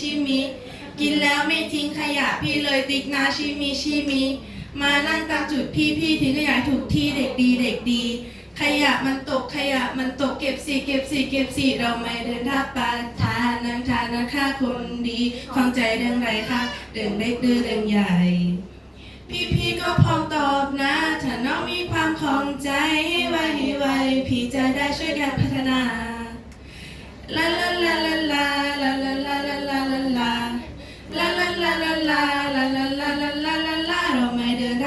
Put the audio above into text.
ชิมิชิมิกินแล้วไม่ทิ้งขยะพี่เลยติ๊กนะชิมิชิมิมานั่งตามจุดพี่พี่ทิ้งขยะถูกที่เด็กดีเด็กดี ขยะมันตกขยะมันตกเก็บสิเก็บสิเก็บสิเราไม่เดินทับปาทานนางทานนะค่าคนดีความใจเรื่องไรคะเรื่องเล็กหรือเรื่องใหญ่ พี่พี่ก็พร้อมตอบนะ ถ้าน้องมีความของใจให้ไวให้ไวพี่จะได้ช่วยกันพัฒนา